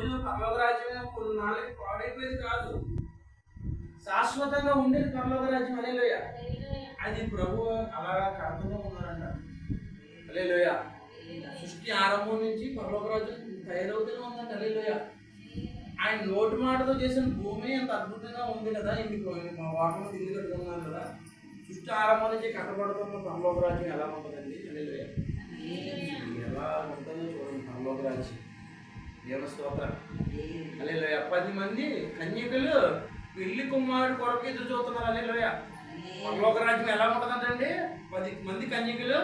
రోజులు పరలోక రాజ్యం కొన్ని నాళ్ళకి పాడైపోయేది కాదు. శాశ్వతంగా ఉండేది పరలోక రాజ్యం అలేలోయ అది ప్రభు అలాగా కాకుండా ఉన్నారంట. అలేలోయ సృష్టి ఆరంభం నుంచి పరలోక రాజ్యం తయారవుతూనే ఉందంట. అలేలోయ ఆయన నోటి మాటతో చేసిన భూమి ఎంత అద్భుతంగా ఉంది కదా. ఇందుకు మా వాటర్ ఇల్లు కట్టుకున్నాను కదా. సృష్టి ఆరంభం నుంచి కట్టబడుతున్న పరలోక రాజ్యం ఎలా ఉంటుందండి? అలేలోయ ఎలా ఉంటుందో చూడండి పరలోక రాజ్యం దేవ స్తోత్రం అలేలోయ పది మంది కన్యకులు పెళ్ళి కుమారుడు కొరకు ఎదురు చూస్తున్నారు. అలేలోయ పరలోక రాజ్యం ఎలా ఉంటుందంటండి? పది మంది కన్యకులు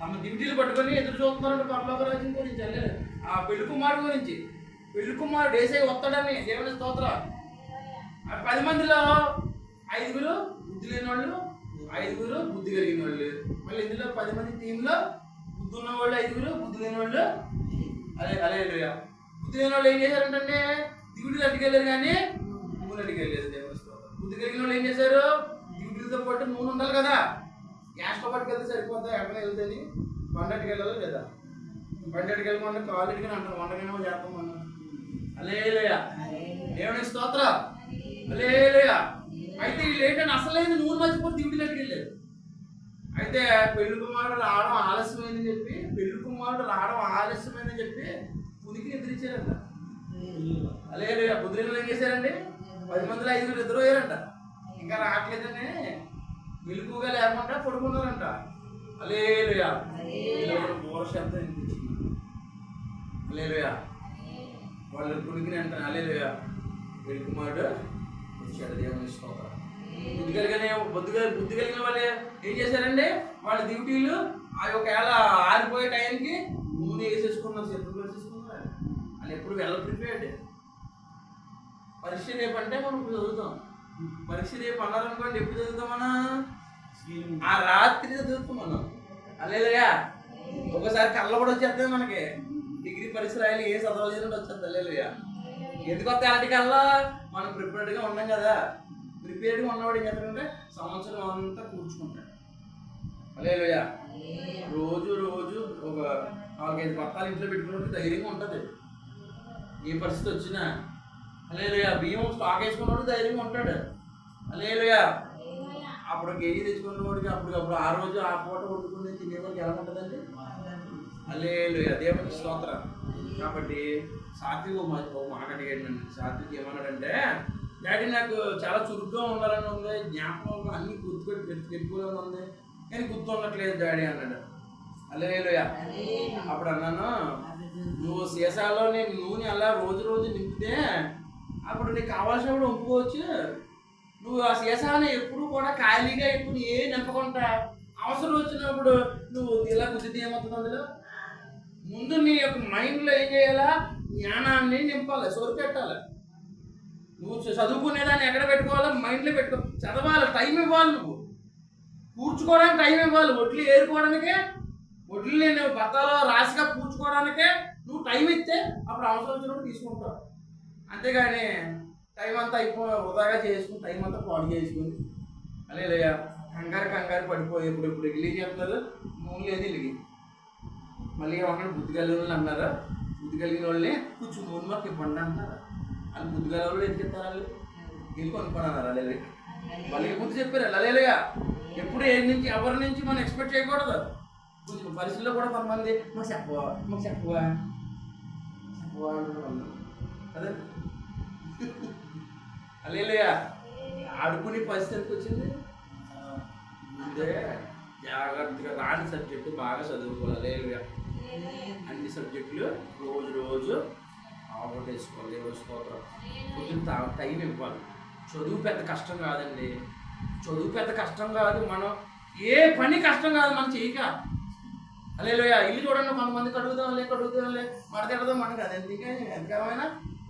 తమ దివిటీలు పట్టుకొని ఎదురు చూస్తున్నారంటే పరలోక రాజ్యం గురించి. అల్లే ఆ పెళ్ళి కుమారుడు గురించి. పెళ్ళి కుమారుడు వేసే వస్తాడని దేవుని స్తోత్ర. ఆ పది మందిలో ఐదుగురు బుద్ధి లేని వాళ్ళు ఐదుగురు బుద్ధి కలిగిన వాళ్ళు మళ్ళీ ఇందులో పది మంది టీంలో బుద్ధి ఉన్న వాళ్ళు ఐదుగురు బుద్ధి లేని వాళ్ళు అదే అదే లోయ బుద్ధి లేని వాళ్ళు ఏం చేశారంటే దిగుడు అడ్డుకెళ్ళారు కానీ నూనె అట్టుకెళ్ళలేదు దేవస్థానం. బుద్ధి కలిగిన వాళ్ళు ఏం చేశారు? దిగుడులతో పాటు నూనె ఉండాలి కదా. గ్యాస్తో పట్టుకెళ్తే సరిపోతా ఎక్కడ వెళ్తుంది? బండటికి వెళ్ళాలి లేదా? వండటికి వెళ్ళకుండా కాలు అడిగిన అంటాం వండగానేమో చేస్తాం మనం. అలేలుయ దేవుని స్తోత్ర. అలేలుయ అయితే వీళ్ళు ఏంటంటే అసలైంది నూనె మర్చిపోతే దిగుడులకి అడ్డుకెళ్ళారు. అయితే పెళ్ళి కుమారుడు రావడం ఆలస్యమైందని చెప్పి పెళ్ళి కుమారుడు రావడం ఆలస్యమైందని చెప్పి ఎదిరించారంట అలేలుయ బుద్ధిలో ఏం చేశారండి? పది మందిలో ఐదుగురు ఇద్దరు అయ్యారంట ఇంకా రావట్లేదని మెలుగుగా లేకుండా పడుకున్నారంట. అలేలుయ. బోర శబ్దం వినిపించింది. అలేలుయ. వాళ్ళు పుడికిన అంట అలేలుయ. పెళ్ళి కుమారుడు వచ్చాడు. దేవుని స్తోత్రం. బుద్ధి కలిగిన బుద్ధి కలిగి బుద్ధి కలిగిన వాళ్ళు ఏం చేశారండి? వాళ్ళ డ్యూటీలు ఆ ఒకవేళ ఆరిపోయే టైంకి నూనె వేసేసుకున్నారు. చెప్పులు వేసేసుకున్నారు. అని ఎప్పుడు వెల్ ప్రిపేర్డ్. పరీక్ష రేపు అంటే మనం ఇప్పుడు చదువుతాం. పరీక్ష రేపు అన్నారనుకోండి ఎప్పుడు చదువుతాం మనం? ఆ రాత్రి చదువుతాం మనం. అల్లేలుగా ఒకసారి కళ్ళ కూడా వచ్చేస్తుంది మనకి. డిగ్రీ పరీక్ష రాయాలి ఏ చదవలేదు వచ్చేది అల్లేలుగా ఎందుకు వస్తే అలాంటి కల్లా మనం ప్రిపేర్డ్గా ఉన్నాం కదా. ప్రిపేర్డ్గా ఉన్నవాడు ఏం చేస్తాడంటే సంవత్సరం అంతా కూర్చుకుంటాడు. అల్లేలుగా రోజు రోజు ఒక నాలుగైదు పట్టాలు ఇంట్లో పెట్టుకున్నట్టు ధైర్యంగా ఉంటుంది. ఏ పరిస్థితి వచ్చినా? అలేలుయా బియ్యం స్టాక్ వేసుకున్నవాడు ధైర్యంగా ఉంటాడు. అలేలుయా అప్పుడు కేజీ తెచ్చుకున్నవాడికి అప్పుడు ఆ రోజు ఆ పూట వండుకుని తినేవాడికి ఎలా ఉంటుందండి? అలేలుయా దేవుడికి స్తోత్రం. కాబట్టి సాత్విక్ ఒక మాట- ఒక అడిగాడు సాత్విక్ ఏమన్నాడంటే డాడీ నాకు చాలా చురుగ్గా ఉండాలని ఉంది జ్ఞాపకం అన్ని గుర్తుపెట్టి పెట్టుకోవాలని ఉంది. కానీ గుర్తు ఉండట్లేదు డాడీ అన్నాడు. అలేలుయా అప్పుడు అన్నాను నువ్వు సీసాలో నేను నూనె అలా రోజు రోజు నింపితే అప్పుడు నీకు కావాల్సినప్పుడు ఒప్పుకోవచ్చు నువ్వు ఆ సీసాని ఎప్పుడు కూడా ఖాళీగా ఎప్పుడు ఏ నింపకుండా అవసరం వచ్చినప్పుడు నువ్వు ఇలా కుదిరితే ఏమవుతుంది అందులో? ముందు నీ యొక్క మైండ్లో ఏం చేయాలా? జ్ఞానాన్ని నింపాలి సోరిపెట్టాలి. నువ్వు చదువుకునేదాన్ని ఎక్కడ పెట్టుకోవాలో మైండ్లో పెట్టుకో. చదవాలి టైం ఇవ్వాలి నువ్వు. కూర్చుకోవడానికి టైం ఇవ్వాలి ఒట్లు ఏరుకోవడానికే ఒడ్లు నేను బత్తాలో రాసిగా పూడ్చుకోవడానికే నువ్వు టైం ఇస్తే అప్పుడు అవసరం వచ్చినప్పుడు తీసుకుంటావు. అంతేగాని టైం అంతా అయిపో వృధాగా చేసుకుని టైం అంతా పాడు చేసుకుని అలేదయ్యా కంగారు కంగారు పడిపోయి ఇప్పుడు ఇప్పుడు ఇల్లు చెప్తారు నూనె లేదు ఇలిగి మళ్ళీ ఏమన్నా బుద్ధి కలిగిన వాళ్ళు అన్నారు? బుద్ధి కలిగిన వాళ్ళని కొంచెం నూనె మాకు ఇవ్వండి అంటారు వాళ్ళు బుద్ధి కలిగిన వాళ్ళు ఎందుకు ఇస్తారు వాళ్ళు? వెళ్ళి కొనుక్కున్నారు అలేదు మళ్ళీ బుద్ధి చెప్పారు? అలేలుగా ఎప్పుడు ఏ నుంచి ఎవరి నుంచి మనం ఎక్స్పెక్ట్ చేయకూడదు. పరిస్థితుల్లో కూడా కొంతమంది మాకు చెప్పవా మాకు చెప్పవా? చెప్పవా అంటున్నారు అదే. అలేలుగా ఆడుకునే పరిస్థితికి వచ్చింది? ముందే జాగ్రత్తగా రాని సబ్జెక్టు బాగా చదువుకోవాలి. అలేలుగా అన్ని సబ్జెక్టులు రోజు రోజు ఆవటేసుకోవాలి దేవుడి స్తోత్రం. కొంచెం టైం ఇవ్వాలి. చదువు పెద్ద కష్టం కాదండి. చదువు పెద్ద కష్టం కాదు మనం ఏ పని కష్టం కాదు మనం చేయక అలేలోయ ఇల్లు చూడండి కొంతమందికి అడుగుదాం లేక అడుగుదాం లే మడతెడదాం మనకి అది ఎందుకే? ఎంతకమైనా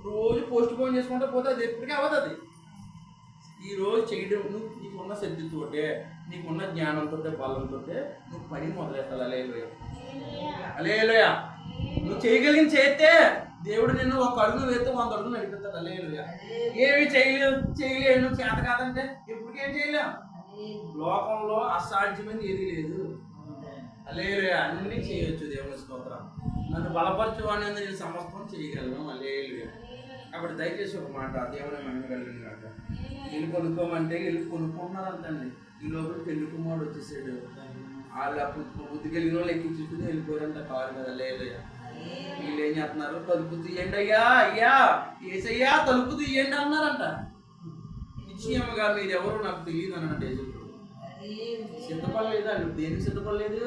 రోజు పోస్ట్ పోన్ చేసుకుంటే పోతే అది ఎప్పటికీ అవ్వదు అది ఈ రోజు చేయడం నువ్వు నీకున్న శక్తితోటే నీకున్న జ్ఞానంతో బలంతో నువ్వు పని మొదలెట్టాలి. అలేలోయ అలేలోయ నువ్వు చేయగలిగిన చేస్తే దేవుడు నిన్ను ఒక అడుగు వేస్తే వంద అడుగులు నడిపిస్తాడు. అలేలుయ ఏమి చేయలేవు చేయలేవు నువ్వు చేత కాదంటే ఎప్పటికేం చేయలేవు లోకంలో అసాధ్యమైనది ఏది లేదు. అలేలు అన్ని చేయొచ్చు దేవుని స్తోత్రం. నన్ను బలపరచు అనేది నేను సమస్తం చేయగలను. అలేలు కాబట్టి దయచేసి ఒక మాట దేవుని మహిమ కలిగిన కాక ఇల్లు కొనుక్కోమంటే ఇల్లు కొనుక్కున్నారంటండి ఈ లోపల పెళ్ళి కుమారుడు వచ్చేసాడు. వాళ్ళు అప్పుడు బుద్ధి కలిగిన వాళ్ళు ఎక్కించుకుని వెళ్ళిపోయారంట కారు కదా లేదు వీళ్ళు ఏం చేస్తున్నారు? తలుపు తీయండి అయ్యా అయ్యా ఏసయ్యా తలుపు తీయండి అన్నారంట. నిశ్చయముగా మీరు ఎవరు నాకు తెలియదు అన్నట్టు సిద్ధపడలేదు వాళ్ళు దేనికి సిద్ధపడలేదు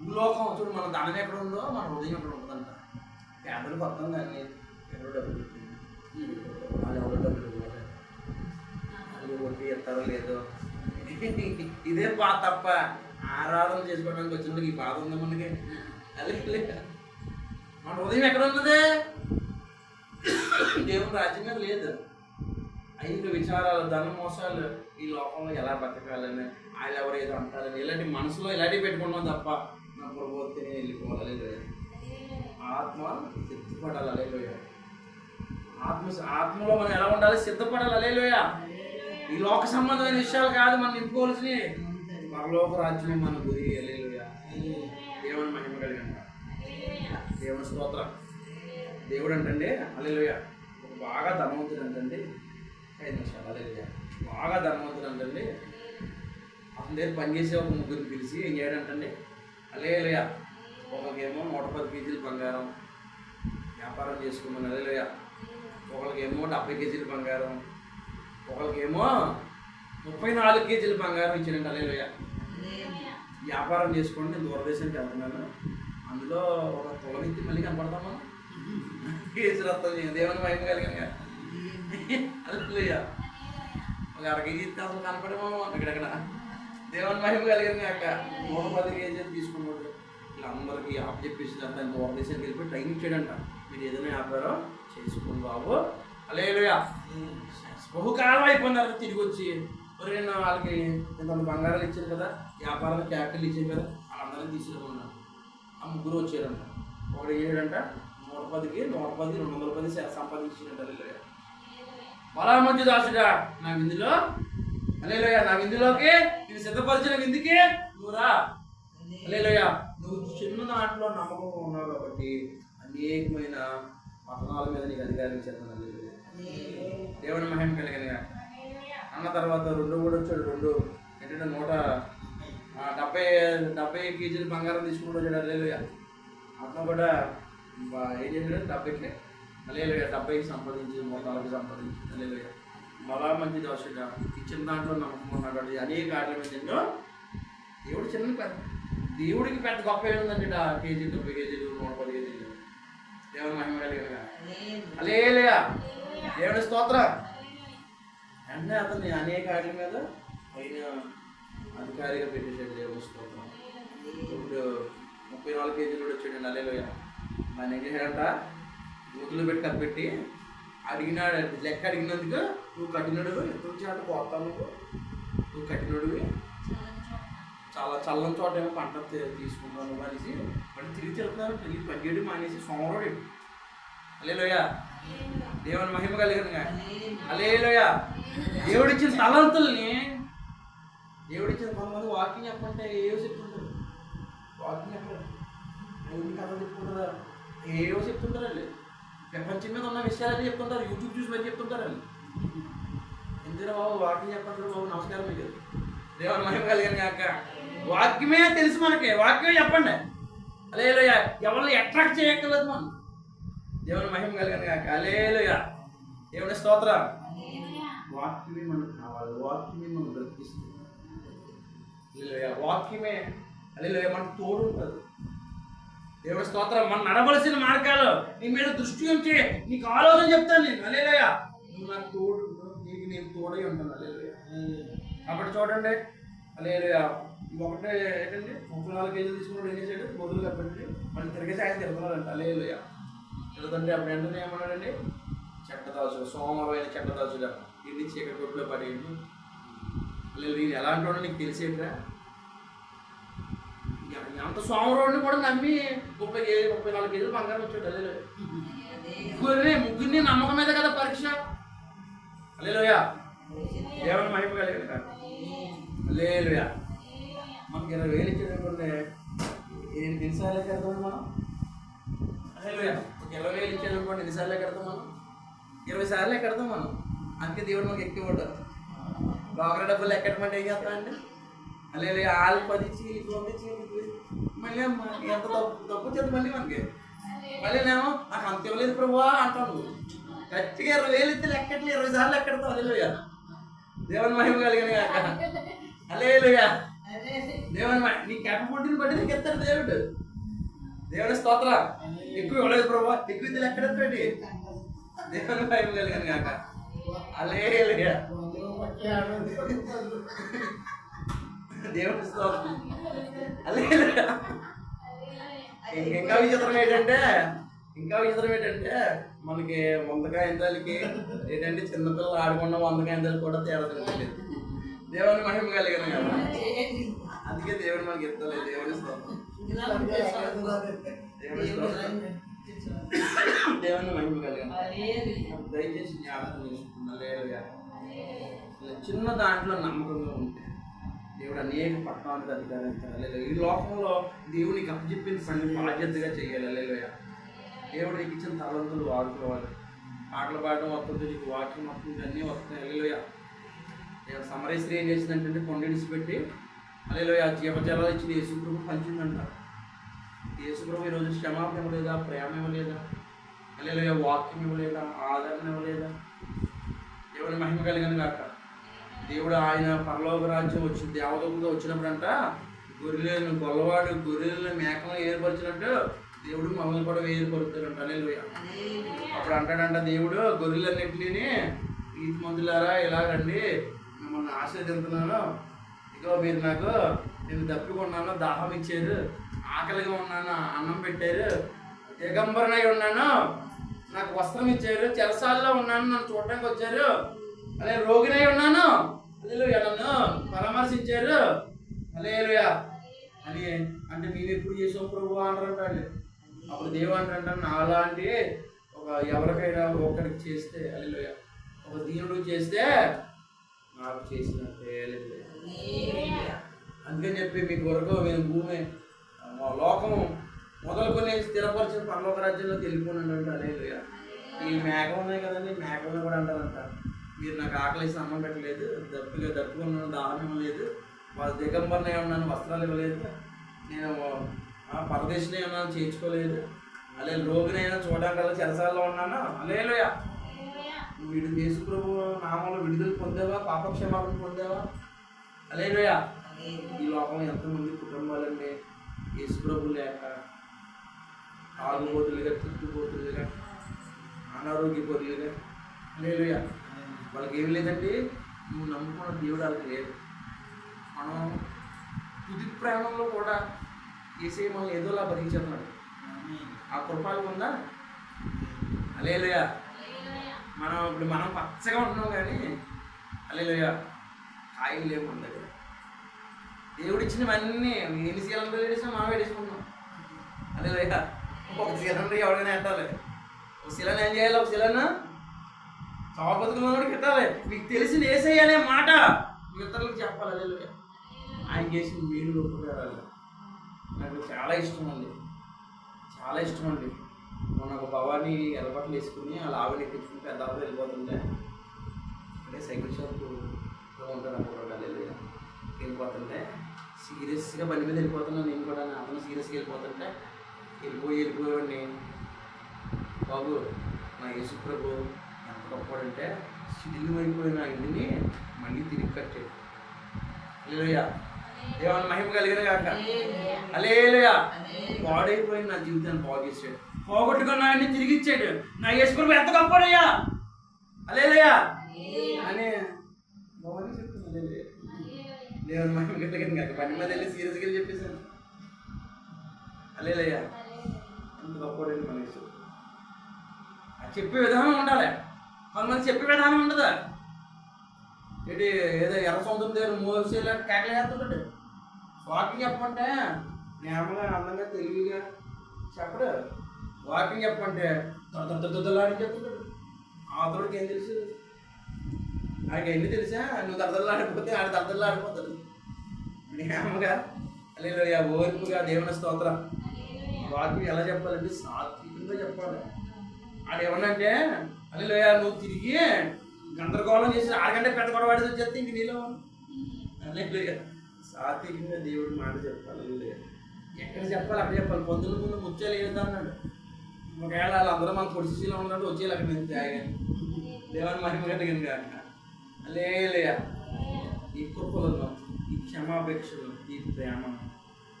భూలోకం. చూడు మన ధనం ఎక్కడ ఉందో మన హృదయం ఎక్కడ ఉంటుందంట. పేదలకు అర్థం కానీ ఎవరు డబ్బులు వాళ్ళు ఎవరు డబ్బులు వాళ్ళు వడ్డీ ఇస్తారో లేదో. ఇదే బా తప్ప ఆరాధన చేసుకోవడానికి వచ్చినందుకు ఈ బాధ ఉందా మనకి? అదే మన హృదయం ఎక్కడ ఉన్నది? దేవుని రాజ్యం మీద లేదు. ఐదు విచారాలు ధన మోసాలు ఈ లోకంలో ఎలా బతకాలని వాళ్ళు ఎవరు ఏదో అంటారని ఇలాంటి మనసులో ఇలాంటివి పెట్టుకున్నాం తప్ప నా ప్రభు తిని వెళ్ళిపోవాలి ఆత్మ సిద్ధపడాలి అలేలోయ. ఆత్మ ఆత్మలో మనం ఎలా ఉండాలి? సిద్ధపడాలి అలేలోయ. ఈ లోక సంబంధమైన విషయాలు కాదు మనం నింపుకోవాల్సినవి. పరలోక రాజ్యమే మన గురి అలేలోయ. దేవుని మహిమ కలిగిన దేవుని స్తోత్రం. దేవుడు అంటండి అలేలోయ. బాగా ధనవంతుడు అంటండి ఐదు నిమిషాలు అలేలోయ బాగా ధర్మవంతుడు అంటండి. దగ్గర పనిచేసే ఒక ముగ్గురు పిలిచి ఏం చేయడంటండి? అలేలోయ ఒకరికేమో నూట పది కేజీలు బంగారం వ్యాపారం చేసుకోమని అలేలోయ ఒకరికేమో డెబ్బై కేజీలు బంగారం ఒకరికేమో ముప్పై నాలుగు కేజీలు బంగారం ఇచ్చాడంట అలేలోయ వ్యాపారం చేసుకోండి నేను దూరదేశానికి వెళ్తున్నాను. అందులో ఒక తొలగించి మళ్ళీ కనపడతామా? కేజీలు కేసు దేవుని భయం కలిగిన ఒక అర కేజీ ఇస్తే అసలు కనపడేమో అక్కడక్కడ దేవుని మహిమ కలిగింది అక్క. నూట పది కేజీలు తీసుకున్నాడు. వీళ్ళందరికీ యాప్ చెప్పేసి అంతా దేశానికి వెళ్ళిపోయి టైం ఇచ్చాడంట. మీరు ఏదైనా వ్యాపారం చేసుకోండి బాబు. అలేలుయా బహుకాలం అయిపోయినారు తిరిగి వచ్చి. మరి నేను వాళ్ళకి ఇంత బంగారాలు ఇచ్చారు కదా వ్యాపారం క్యాపిటల్ ఇచ్చారు కదా వాళ్ళందరినీ తీసుకున్నాను ఆ ముగ్గురు వచ్చారంట. ఒకడు ఏడంట నూట పదికి నూట పది రెండు వందల పది శా- సంపాదించిందంట దాసుడా. నా విందులో అల్లెలుయ నా విందులోకి నేను సిద్ధపరిచిన విందుకి నువ్వురా రా. నువ్వు చిన్న దాంట్లో నమ్మకం ఉన్నావు కాబట్టి అనేకమైన పట్టణాల మీద నీకు అధికారం చెందాను దేవుని మహిమ కలిగిన అన్న తర్వాత రెండు కూడా వచ్చాడు రెండు. ఏంటంటే నూట డెబ్బై డెబ్బై కేజీలు బంగారం తీసుకుంటూ వచ్చాడు అల్లేలుయ. అతను కూడా ఏం చేశాడు? డెబ్బైకి అల్లేలుయ డెబ్బైకి సంపాదించి నూట నలభై సంపాదించి అల్లేలుయ బలా మంచి దోషగా ఇచ్చిన దాంట్లో నమ్మకం ఉన్నాడు అనేక ఆటల మీద ఎన్నో దేవుడు చిన్న పెద్ద దేవుడికి పెద్ద గొప్ప ఏముందంటే ఆ కేజీ డెబ్బై కేజీలు నూట పది కేజీలు. దేవుని మహిమ కలిగిన అలేలుయ దేవుని స్తోత్రం. వెంటనే అతన్ని అనేక ఆటల మీద పైన అధికారిగా పెట్టేసాడు దేవుని స్తోత్రం. ఇప్పుడు ముప్పై నాలుగు కేజీలు కూడా వచ్చాడు నల్లేలోయ దాన్ని ఏం చేశాడంట యూతులు పెట్టి కప్పెట్టి అడిగినాడు లెక్క అడిగినందుకు నువ్వు కట్టినడు ఎప్పుడు చేత పోతావు నువ్వు? నువ్వు కట్టినడువి? చాలా చల్లని చోట ఏమో పంట తీసుకుంటాను అనేసి మళ్ళీ తిరిగి తిరుగుతున్నారు తిరిగి పనిచేయడం మానేసి సోమరుడు అలేలోయ దేవుని మహిమ కలిగిన అలేలోయ దేవుడిచ్చిన తలంతుల్ని దేవుడిచ్చిన కొంతమంది వాకింగ్ చెప్పంటే ఏవో చెప్తుంటారు. వాకింగ్ చెప్పరు. దేవుని కథ చెప్పుకుంటారా ఏవో చెప్తుంటారండి ప్రపంచం మీద ఉన్న విషయాలన్నీ చెప్తుంటారు యూట్యూబ్ చూసి మరి చెప్తుంటారు వాళ్ళు. ఎందుకు బాబు వాకింగ్ చెప్పంటారు బాబు నమస్కారం మీకు. దేవుని మహిమ కలిగిన కాక వాక్యమే తెలుసు మనకి వాక్యమే చెప్పండి. అలేలోయ ఎవరిని అట్రాక్ట్ చేయక్కర్లేదు మనం. దేవుని మహిమ కలిగిన కాక అలేలోయ. దేవుని స్తోత్రం. వాక్యమే మనకు కావాలి వాక్యమే మనం బ్రతికిస్తుంది. వాక్యమే అల్లెలుయ మనకు తోడు ఉంటుంది దేవుని స్తోత్రం. మనం నడవలసిన మార్గాలు. నీ మీద దృష్టి ఉంచి నీకు ఆలోచన చెప్తాను నేను. అలేలోయ నువ్వు నాకు తోడు నీకు నేను తోడై ఉంటాను. అలేలోయ కాబట్టి చూడండి. అలేలోయ ఒకటే ఏంటండి ముప్పై నాలుగు కేజీలు తీసుకున్నాడు ఏం చేశాడు? మొదలు కప్పండి. మళ్ళీ తిరిగేసి ఆయన తిరుగుతున్నాడంట. అలేలోయ తిరుగుతుంటే అప్పుడు వెంటనే ఏమన్నాడండి? చెట్టదాసు సోమవారం చెట్టదాసుగా ఇది చీకటి కొట్టులో పడేయండి. లేదు ఎలాంటి వాడో నీకు తెలిసేట్రా? అంత సోమవారం కూడా నమ్మి ముప్పై కేజీ ముప్పై నాలుగు కేజీలు బంగారం వచ్చాడు అదే ముగ్గురిని ముగ్గురిని నమ్మకం మీద కదా పరీక్ష? అల్లేలోయ. దేవుని మహిమ కలిగిన కాదు మనకి ఇరవై వేలు ఇచ్చేటప్పుడు నేను దినసార్లు కడతాం మనం? అలేలుయా ఒక ఇరవై వేలు ఇచ్చేటప్పుడు అనుకోండి ఎన్నిసార్లు మనం? ఇరవై సార్లు ఎక్కడతాం మనం? అందుకే దేవుడు మనకి ఎక్కువ ఉంటాడు డబ్బులు ఎక్కడమంటే ఏం చేస్తామండి అలా వాళ్ళు పది ఇచ్చి వీళ్ళకి పంపించి మళ్ళీ ఎంత తప్పు తప్పు చేద్దాం మళ్ళీ మనకి? మళ్ళీ నేను నాకు అంత ఇవ్వలేదు ప్రభువా అంటాను. గట్టిగా ఇరవై వేలు ఇస్తే లెక్కట్లు ఇరవై సార్లు ఎక్కడతావు అలేలుయ్య దేవుని మహిమ కలిగిన కాక అలేలుయ్య దేవుని మహి- నీ కెపబుద్ధిని బట్టి నీకు ఎత్తాడు దేవుడు. దేవుని స్తోత్ర. ఎక్కువ ఇవ్వలేదు ప్రభు ఎక్కువ ఇద్దరు ఎక్కడ ఎత్తాడు దేవుని మహిమ కలిగిన కాక అలేలుయ్య దేవుని స్తోత్రం. అలేలుయ్య ఇంకా విచిత్రం ఏంటంటే ఇంకా విచిత్రం ఏంటంటే మనకి వందకాయ ఎంతలకి ఏంటంటే చిన్నపిల్లలు ఆడుకున్న వందకాయ ఎంతలు కూడా తేడా తెలియలేదు దేవుని మహిమ కలిగిన కదా. అందుకే దేవుడు మనకి ఎత్తలేదు దేవుని స్తోత్రం. దేవుని స్తోత్రం. దేవుని మహిమ కలిగిన. దయచేసి జ్ఞాపకం చేసుకున్నా లేదు చిన్న దాంట్లో నమ్మకంగా ఉంటే దేవుడు అనేక పట్టణానికి అధికారం ఈ లోకంలో దేవునికి అప్పచెప్పిన పని బాధ్యతగా చేయాలి. అల్లెలోయ దేవుడు నీకు ఇచ్చిన తలంతులు వాడుకోవాలి. పాటలు పాడడం వస్తుంది నీకు వాక్యం వస్తుంది అన్నీ వస్తున్నాయి. అల్లెలోయ దేవుడు సమరేశ్వరి ఏం చేసిందంటే కొండడిసి పెట్టి అల్లెలోయ జీవజలాలు ఇచ్చిన యేసుప్రభు పంచిందంట. యేసుప్రభు ఈరోజు క్షమాపణ ఇవ్వలేదా? ప్రేమ ఇవ్వలేదా? అల్లెలోయ వాక్యం ఇవ్వలేదా? ఆదరణ ఇవ్వలేదా? దేవుని మహిమ కలిగిన కాక దేవుడు ఆయన పరలోక రాజ్యం వచ్చి దేవదూతతో వచ్చినప్పుడంట గొర్రెలను గొల్లవాడు గొర్రెలను మేకలను ఏర్పరిచినట్టు దేవుడు మమ్మల్ని కూడా ఏర్పరుతాడంట అలేలుయ అప్పుడు అంటాడంట దేవుడు గొర్రెలన్నింటినీ నీతి మందులారా ఇలా రండి మిమ్మల్ని ఆశీర్దింతున్నాను ఇదిగో మీరు నాకు నేను దప్పికొన్నాను దాహం ఇచ్చారు ఆకలిగా ఉన్నాను అన్నం పెట్టారు దిగంబరనై ఉన్నాను నాకు వస్త్రం ఇచ్చారు చెరసాల్లో ఉన్నాను నన్ను చూడటానికి వచ్చారు. అదే రోగినై ఉన్నాను. అల్లెలుయా నన్ను పరామర్శించారు. అలేలుయా అని అంటే మేము ఎప్పుడు చేసాం ప్రభు అంటారంట అప్పుడు దేవుడు అంటారంట నాలాంటి ఒక ఎవరికైనా ఒకరికి చేస్తే అల్లెలుయా ఒక దీనుడు చేస్తే నాకు చేసినట్టే అందుకని చెప్పి మీ కొరకు మేము భూమి మా లోకము మొదలుకొని స్థిరపరిచిన పర్లోక రాజ్యంలోకి వెళ్ళిపోనండి అంటే అలేలుయా ఈ మేఘం ఉన్నాయి కదండి మేఘంలో కూడా అంటారంట. మీరు నాకు ఆకలిసి అన్నం పెట్టలేదు దప్పుగా దప్పుకున్నాను దాహం లేదు వాళ్ళ దిగంబరనే ఉన్నాను వస్త్రాలు ఇవ్వలేదు నేను ఆ, పరదేశినే ఉన్నాను చేర్చుకోలేదు. అలే రోగినైనా చూడడానికి చెరసాల్లో ఉన్నాను? అలేలుయా నువ్వు విడు యేసు ప్రభు నామంలో విడుదల పొందావా? పాపక్షమాపణ పొందావా? అలేలుయా ఈ లోకంలో ఎంతమంది కుటుంబాలండి యేసు ప్రభు లేక తాగుబోతులుగా తిట్టుబోతులుగా అనారోగ్యపోతులుగా. లేలుయా వాళ్ళకి ఏమి లేదండి నువ్వు నమ్ముకున్న దేవుడు వాళ్ళకి లేదు మనం తుది ప్రయాణంలో కూడా ఏసే మనం ఏదోలా బతికించున్నాడు ఆ కృపాలు ఉందా? అలేలుయా మనం ఇప్పుడు మనం పచ్చగా ఉంటున్నాం కానీ అలేలుయా కాయలు లేకుండా దగ్గర. దేవుడు ఇచ్చినవన్నీ ఎన్ని సీలంలో వేసాం మనం వేడేసుకుంటున్నాం. అలేలుయా ఒక శిలను ఎవరికైనా ఎట్టాలి ఒక శిలను ఏం చేయాలి? ఒక శిలను చావ బతుకున్నవాడికి పెట్టాలి మీకు తెలిసిన ఏసయ్య అనే మాట ఇతరులకు చెప్పాలి అదే ఆయన చేసిన మీరు ఉపకారాలు నాకు చాలా ఇష్టం అండి. చాలా ఇష్టం అండి. మొన్న ఒక భవాని ఎలబట్టలు వేసుకుని అలా ఆవిడ ఎక్కించుకుని పెద్ద ఆవిడ వెళ్ళిపోతుండే అంటే సైకిల్ షాప్లో ఉంటాను అప్పుడు వెళ్ళిపోతుంటే సీరియస్గా బండి మీద వెళ్ళిపోతున్నాను నేను కూడా అతను సీరియస్గా వెళ్ళిపోతుంటే వెళ్ళిపోయి వెళ్ళిపోయేవాడిని. బాబు నా యేసు ప్రభు ఎంత గొప్పవాడంటే శిథిలం అయిపోయిన ఇంటిని మళ్ళీ తిరిగి కట్టాడు అలేలుయా దేవుని మహిమ కలిగిన కాక అలేలుయా పాడైపోయిన నా జీవితాన్ని బాగు చేశాడు. పోగొట్టుకున్న ఆయన్ని తిరిగి ఇచ్చాడు. నా యేసు ప్రభు ఎంత గొప్పవాడయ్యా. అలేలుయా అని బాగుని చెప్తున్నా. దేవుని మహిమ కలిగిన కాక బండి మీద వెళ్ళి సీరియస్గా చెప్పేశాను. అలేలయ్యా అంత గొప్పవాడండి మన యేసు. చెప్పే విధానం ఉండాలి. కొంతమంది చెప్పే విధానం ఉండదా? ఏంటి ఏదో ఎర్ర సొంతం దగ్గర మోసేలా కేకలేస్తుంటాడు వాకింగ్ చెప్పమంటే నేమగా అందంగా తెలివిగా చెప్పడు. వాకింగ్ చెప్పమంటే దొద్దలాడి చెప్తుంటాడు. ఆతరుడికి ఏం తెలుసు? ఆయనకి ఎన్ని తెలుసా? నువ్వు దద్దలాడిపోతే ఆయన దద్దలాడిపోతాడు నేమగా ఆ ఓర్పుగా దేవుని స్తోత్రం. వాకింగ్ ఎలా చెప్పాలంటే సాత్వికంగా ఎందుకో చెప్పాలి. ఆడు అల్లేలోయ నువ్వు తిరిగి గందరగోళం చేసి ఆడకంటే పెద్ద గొడవాడి వచ్చేస్తే ఇంక నీలో సాత్వికంగా దేవుడి మాట చెప్పాలి ఎక్కడ చెప్పాలి? అక్కడ చెప్పాలి. పొద్దున్న ముందు ముచ్చాలు ఏంటి అన్నాడు. ఒకవేళ వాళ్ళందరూ మన పొడిచిలో ఉన్నట్టు వచ్చేయాలి అక్కడ నేను త్యాగాని దేవుని మహిమ కలిగింది కాక అల్లేలోయ. ఈ కృపలను ఈ క్షమాపేక్షలు ఈ ప్రేమ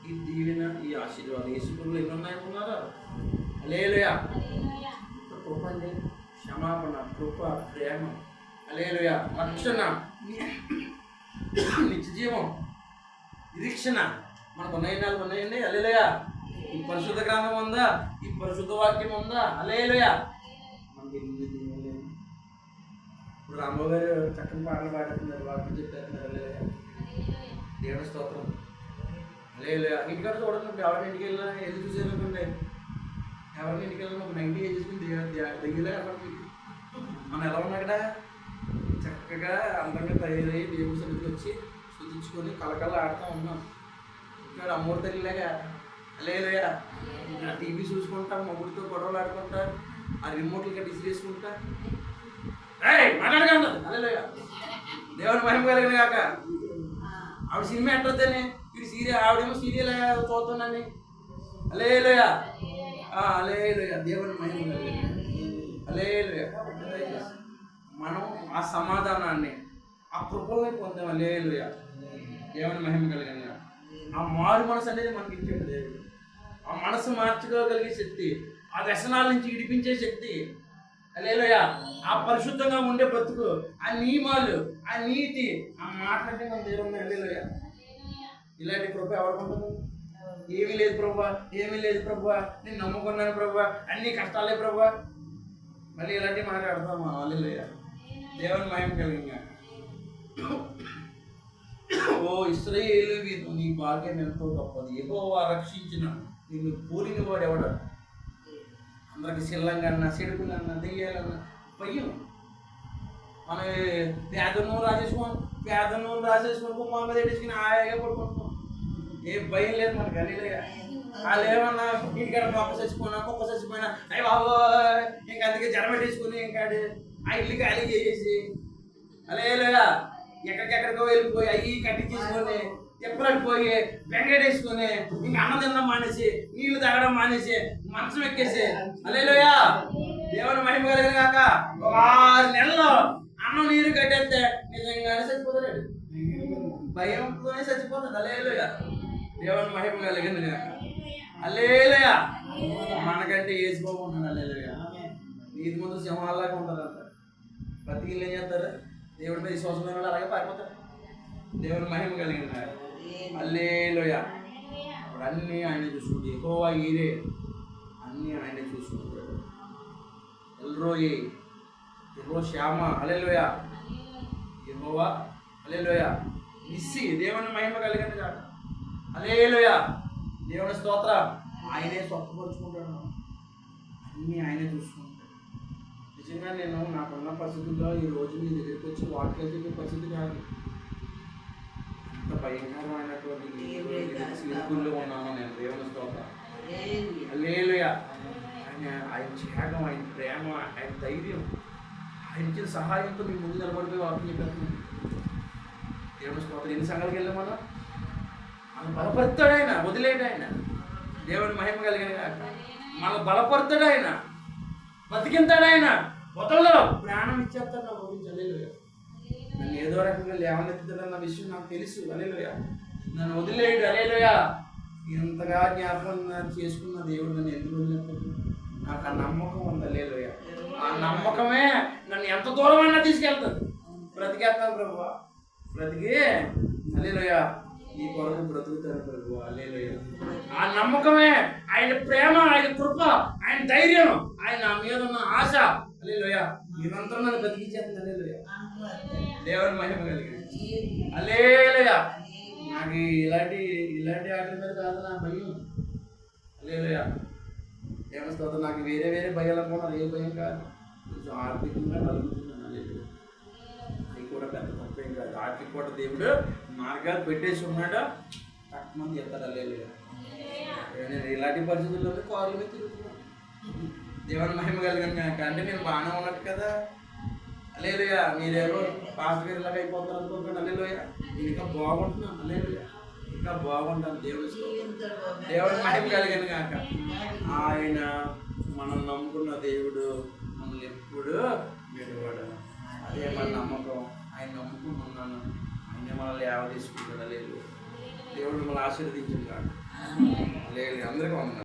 ఈ దీవెన ఈ ఆశీర్వాదం. ఈ శుభ్రులు ఎన్ని ఉన్నాయనుకున్నారా? అలేలుయా కృప అండి క్షమాపణ కృప ప్రేమ. అలేలుయ రక్షణ. నిత్య జీవం నిరీక్షణ. మనకు ఉన్నాయి నాలుగు ఉన్నాయండి అలేలుయ ఈ పరిశుద్ధ గ్రంథం ఉందా? ఈ పరిశుద్ధ వాక్యం ఉందా? అలేలుయ మనకి ఇప్పుడు రాంబాబు గారు చక్కని పాటలు పాడుతున్నారు వాక్యం చెప్పేస్తున్నారు. అలేలుయ దేవుని స్తోత్రం. అలేలుయ ఇంటికాడ చూడండి. ఇప్పుడు ఇంటికి వెళ్ళినా వెళ్ళి చూసేనుకోండి ఎవరిని ఇంటికి వెళ్ళిన ఒక నైన్టీ వేసుకుని దగ్గరలో ఎవరికి మనం ఎలా ఉన్నా కదా చక్కగా అందంగా తయారయ్యి దేవుడి సన్నిధికి వచ్చి శుద్ధించుకొని కలకల ఆడుతూ ఉన్నాం. ఇక్కడ అమ్మోడి తల్లిలాగా లేదయా ఆ టీవీ చూసుకుంటా మొగుడితో గొడవలు ఆడుకుంటా ఆ రిమోట్లు గట్టి ఇసిరేసుకుంటా ఏయ్ మాట్లాడగలదు దేవుని మహిమ కలిగిన కాక ఆవిడ సినిమా ఎట్టొద్దని వీడు సీరియల్ ఆవిడేమో సీరియల్ చూస్తుందని అలేలోయ అలేలోయ దేవుని మహిమ అలేలుయ మనం ఆ సమాధానాన్ని ఆ కృపల్ని పొందాం. అలేలుయ దేవుని మహిమ కలిగిన ఆ మారు మనసు అనేది మనకి ఇచ్చాడు దేవుడు. ఆ మనసు మార్చుకోగలిగే శక్తి ఆ వ్యసనాల నుంచి ఇడిపించే శక్తి. అలేలుయ ఆ పరిశుద్ధంగా ఉండే బ్రతుకు ఆ నియమాలు ఆ నీతి ఆ మాట్లాడితే మన దేవుని అలేలుయ ఇలాంటి కృప ఎవరికి ఉంటుంది? ఏమీ లేదు ప్రభా ఏమీ లేదు ప్రభా. నేను నమ్ముకున్నాను ప్రభా. అన్ని కష్టాలే ప్రభా. మళ్ళీ ఇలాంటివి మాట్లాడతాం మనం అల్లెలుయ్య దేవుని మయం కలిగిన ఓ ఇస్రయేలు వీధు నీ భాగ్యం ఎంతో గొప్పది. ఎగోవా రక్షించిన నిన్ను పోలిన వాడు ఎవడ? అందరికి సిల్లంగన్నా సెడుకులన్నా దెయ్యాలన్నా భయం. మన పేదను రాజేసుకోం పేదను రాజేసుకొని మామూలు మీద ఎడుచుకుని ఆయాగా పడుకుంటున్నాం. ఏ భయం లేదు మనకి అల్లిలయ్య వాళ్ళు ఏమన్నా ఇంటికాడ మొక్క చచ్చిపోయినా కుక్క చచ్చిపోయినా అయ్యి బాబు ఇంకా అందుకే జ్వరం పెట్టేసుకుని ఇంకా ఆ ఇల్లు ఖాళీ చేసేసి అలేలుగా ఎక్కడికెక్కడికో వెళ్ళిపోయి అయ్యి కట్టించేసుకొని పోయి వెంకటేసుకొని ఇంకా అన్నం తినడం మానేసి నీళ్ళు తాగడం మానేసి మంచం ఎక్కేసి అలేలోయా దేవుని మహిమ కలిగిన కాక ఒక ఆరు నెలలు అన్నం నీరు కట్టేస్తే నిజంగానే చచ్చిపోతాడు. భయంతోనే చచ్చిపోతాడు అలేలోయా దేవుని మహిమ కలిగింది అల్లేలయ మనకంటే మనకంటే బాబు ఉన్నాడు అల్లేలయ నీతి ముందు సింహాల్లాగా ఉంటారంట. బతికిళ్ళు ఏం చేస్తారు? దేవుడి మీద విశ్వాసం లేని వాళ్ళు అలాగే పారిపోతారు. దేవుని మహిమ కలిగింది అల్లేలోయ అన్నీ ఆయన చూసుకుంటాడు. ఎక్కువ ఈరే అన్నీ ఆయన చూసుకుంటాడు. ఎల్రోయి ఎవరో శ్యామ అలెలోయ ఎహోవా అలెలోయ నిస్సి దేవుని మహిమ కలిగింది కాదు అలేలోయ దేవుని స్తోత్ర. ఆయనే స్వస్థపరుచుకుంటాడు అన్నీ ఆయనే చూసుకుంటాడు. నిజంగా నేను నాకున్న పరిస్థితుల్లో ఈ రోజు మీ దగ్గరికి వచ్చి వాటికి చెప్పే పరిస్థితి కాదు. అంత భయంకరమైనటువంటి సిరుకుల్లో ఉన్నాను నేను. దేవుని స్తోత్ర. లేలుయ ఆయన ఆయన త్యాగం ఆయన ప్రేమ ఆయన ధైర్యం ఆయన ఇచ్చిన సహాయంతో మీ ముందు నిలబడిపోయి వాక్యం చెప్పాను దేవుని స్తోత్రం. ఎన్ని సంఘాలకు వెళ్ళాం మనం? మన బలపరుతాడైనా ఆయన వదిలేడు ఆయన దేవుని మహిమ కలిగిన కాక మనం బలపరుతాడు ఆయన బతికింతాడు ఆయన ప్రాణం ఇచ్చేస్తాడు నా గురించి నన్ను ఏదో రకంగా లేవనెత్తుతాడన్న విషయం నాకు తెలుసు అలేలుయ నన్ను వదిలేడు అలేలుయ ఎంతగా జ్ఞాపకం చేసుకున్న దేవుడు నన్ను ఎందుకు వదిలేస్తాడు? నాకు ఆ నమ్మకం ఉంది అలేలుయ ఆ నమ్మకమే నన్ను ఎంత దూరమైనా తీసుకెళ్తుంది. తీసుకెళ్తాడు బ్రతికేస్తాను ప్రభు బ్రతికి అలేలుయ ఈ కొరకు బ్రతుకుతాను ప్రభు. ఆ నమ్మకమే ఆయన ప్రేమ ఆయన కృప ఆయన ధైర్యం ఆయన నా మీద ఉన్న ఆశ. అలేలుయ నిరంతరం నన్ను బతికించేస్తుంది అలేలుయ దేవుని మహిమ కలిగింది అలేలుయ నాకు ఇలాంటి ఇలాంటి ఆటల మీద కాదు నా భయం. అలేలుయ దేవుని స్తోత్రం నాకు వేరే వేరే భయాలు అనుకున్నాను ఏ భయం కాదు. కొంచెం ఆర్థికంగా నలుగుతున్నాను. అలేలుయ రాత్రి పూట దేవుడు మార్గాలు పెట్టేసి ఉన్నాడు? తక్కువ మంది ఎత్తడా లేదు నేను ఇలాంటి పరిస్థితుల్లో కారు మీద తిరుగుతున్నాను దేవుని మహిమ కలిగిన గాక అంటే నేను బాగానే ఉన్నట్టు కదా? అలేలుయా మీరేమో పాస్టర్ గారు ఇలాగ అయిపోతారు అనుకుంటున్నాను అలేలుయా నేను ఇంకా బాగుంటున్నాను. అలేలుయా ఇంకా బాగుంటాను. దేవుడు దేవుడు మహిమ కలిగిన కాక ఆయన మనం నమ్ముకున్న దేవుడు మనల్ని ఎప్పుడు విడవడం. అదే మన నమ్మకం. ఆయన నమ్ముకుంటున్నాను. ఆయన మనల్ని యావ తీసుకుంటాడు లేదు. దేవుడు మనల్ని ఆశీర్వదించింది కాదు. లేదు అందరికీ వందనాలు.